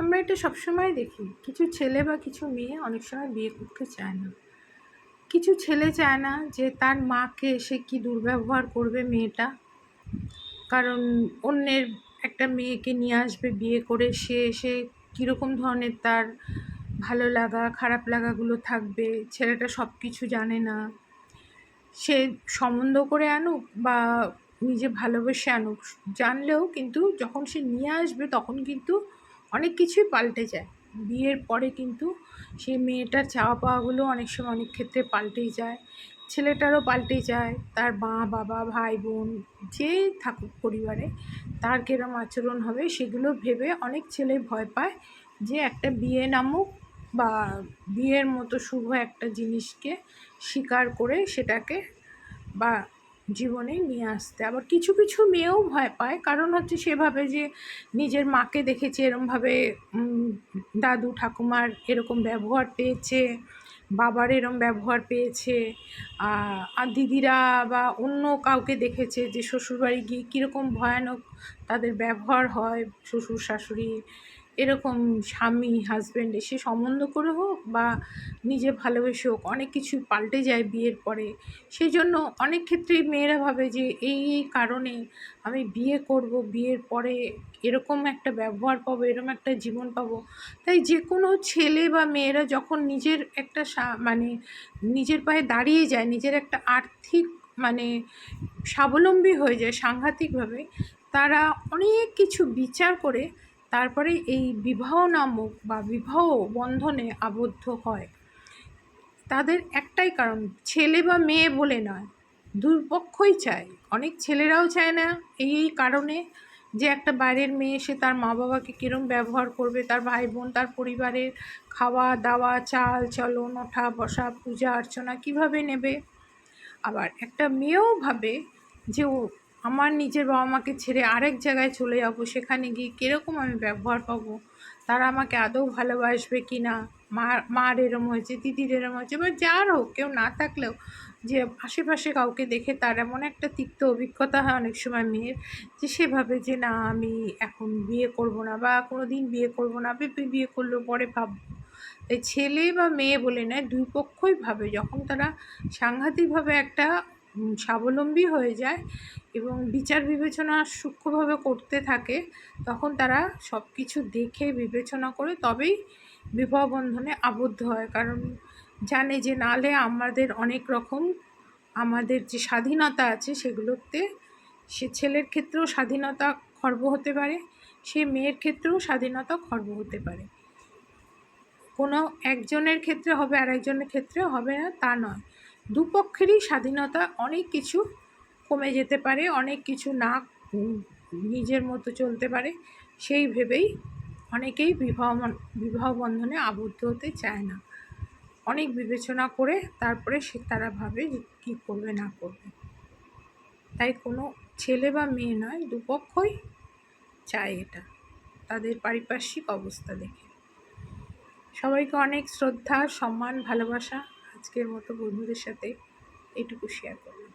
আমরা এটা সবসময় দেখি। কিছু ছেলে বা কিছু মেয়ে অনেক সময় বিয়ে করতে চায় না। কিছু ছেলে চায় না যে তার মাকে এসে কি দুর্ব্যবহার করবে মেয়েটা? কারণ অন্যের একটা মেয়েকে নিয়ে আসবে বিয়ে করে সে এসে কীরকম ধরনের তার ভালো লাগা, খারাপ লাগাগুলো থাকবে, ছেলেটা সব কিছু জানে না। সে সম্বন্ধ করে আনুক বা নিজে ভালোবেসে আনুক, জানলেও কিন্তু যখন সে নিয়ে আসবে তখন কিন্তু অনেক কিছুই পাল্টে যায়। বিয়ের পরে কিন্তু সেই মেয়েটার চাওয়া পাওয়াগুলো অনেক সময় অনেক ক্ষেত্রে পাল্টেই যায়। ছেলেটারও পাল্টে যায়। তার মা, বাবা, ভাই, বোন যে থাকুক পরিবারে, তার কিরম আচরণ হবে সেগুলো ভেবে অনেক ছেলে ভয় পায় যে একটা বিয়ে নামুক বা বিয়ের মতো শুভ একটা জিনিসকে স্বীকার করে সেটাকে বা জীবনে নিয়ে আসতে। আবার কিছু কিছু মেয়েও ভয় পায়। কারণ হচ্ছে সেভাবে যে নিজের মাকে দেখেছে, এরমভাবে দাদু, ঠাকুমার এরকম ব্যবহার পেয়েছে, বাবার এরম ব্যবহার পেয়েছে আর দিদিরা বা অন্য কাউকে দেখেছে যে শ্বশুরবাড়ি গিয়ে কীরকম ভয়ানক তাদের ব্যবহার হয়, শ্বশুর, শাশুড়ি এরকম স্বামী হাজব্যান্ড এসে সম্বন্ধ করে হোক বা নিজে ভালোবেসে হোক, অনেক কিছু পাল্টে যায় বিয়ের পরে। সেই জন্য অনেক ক্ষেত্রেই মেয়েরা ভাবে যে এই এই কারণে আমি বিয়ে করব, বিয়ের পরে এরকম একটা ব্যবহার পাবো, এরকম একটা জীবন পাবো। তাই যে কোনো ছেলে বা মেয়েরা যখন নিজের একটা মানে নিজের পায়ে দাঁড়িয়ে যায়, নিজের একটা আর্থিক মানে স্বাবলম্বী হয়ে যায় সাংঘাতিকভাবে, তারা অনেক কিছু বিচার করে তারপরে এই বিবাহ নামক বা বিবাহ বন্ধনে আবদ্ধ হয়। তাদের একটাই কারণ, ছেলে বা মেয়ে বলে নয়, দুপক্ষই চায়। অনেক ছেলেরাও চায় না এই এই কারণে যে একটা বাইরের মেয়ে এসে তার মা বাবাকে কীরম ব্যবহার করবে, তার ভাই বোন তার পরিবারের খাওয়া দাওয়া চাল, চলন, ওঠা, বসা, পূজা, অর্চনা কীভাবে নেবে? আবার একটা মেয়েও ভাবে যে ও আমার নিজের বাবা মাকে ছেড়ে আরেক জায়গায় চলে যাব, সেখানে গিয়ে কীরকম আমি ব্যবহার পাবো? তারা আমাকে আদৌ ভালোবাসবে কি না? মার মার এরম হয়েছে দিদির এরম হয়েছে বা যার হোক, কেউ না থাকলেও যে আশেপাশে কাউকে দেখে তার এমন একটা তিক্ত অভিজ্ঞতা হয় অনেক সময় মেয়ের, যে সেভাবে যে না, আমি এখন বিয়ে করব না বা কোনো দিন বিয়ে করব না, ভেবে বিয়ে করলেও পরে ভাববো। তাই ছেলে বা মেয়ে বলে নয়, দুই পক্ষই ভাবে। যখন তারা সাংঘাতিকভাবে একটা স্বাবলম্বী হয়ে যায় এবং বিচার বিবেচনা সূক্ষ্মভাবে করতে থাকে, তখন তারা সব কিছু দেখে বিবেচনা করে তবেই বিবাহ বন্ধনে আবদ্ধ হয়। কারণ জানে যে নালে আমাদের অনেক রকম আমাদের যে স্বাধীনতা আছে সেগুলোতে সে ছেলের ক্ষেত্রেও স্বাধীনতা খর্ব হতে পারে, সে মেয়ের ক্ষেত্রেও স্বাধীনতা খর্ব হতে পারে। কোনো একজনের ক্ষেত্রে হবে আর একজনের ক্ষেত্রে হবে না, তা নয়। দুপক্ষেরই স্বাধীনতা অনেক কিছু কমে যেতে পারে, অনেক কিছু না নিজের মতো চলতে পারে, সেই ভেবেই অনেকেই বিবাহ বিবাহ বন্ধনে আবদ্ধ হতে চায় না। অনেক বিবেচনা করে তারপরে সে, তারা ভাবে কী করবে, না করবে। তাই কোনো ছেলে বা মেয়ে নয়, দুপক্ষই চায় এটা। তাদের পারিপার্শ্বিক অবস্থা দেখে। সবাইকে অনেক শ্রদ্ধা, সম্মান, ভালোবাসা। আজকের মতো বন্ধুদের সাথে এটুকু শেয়ার করলাম।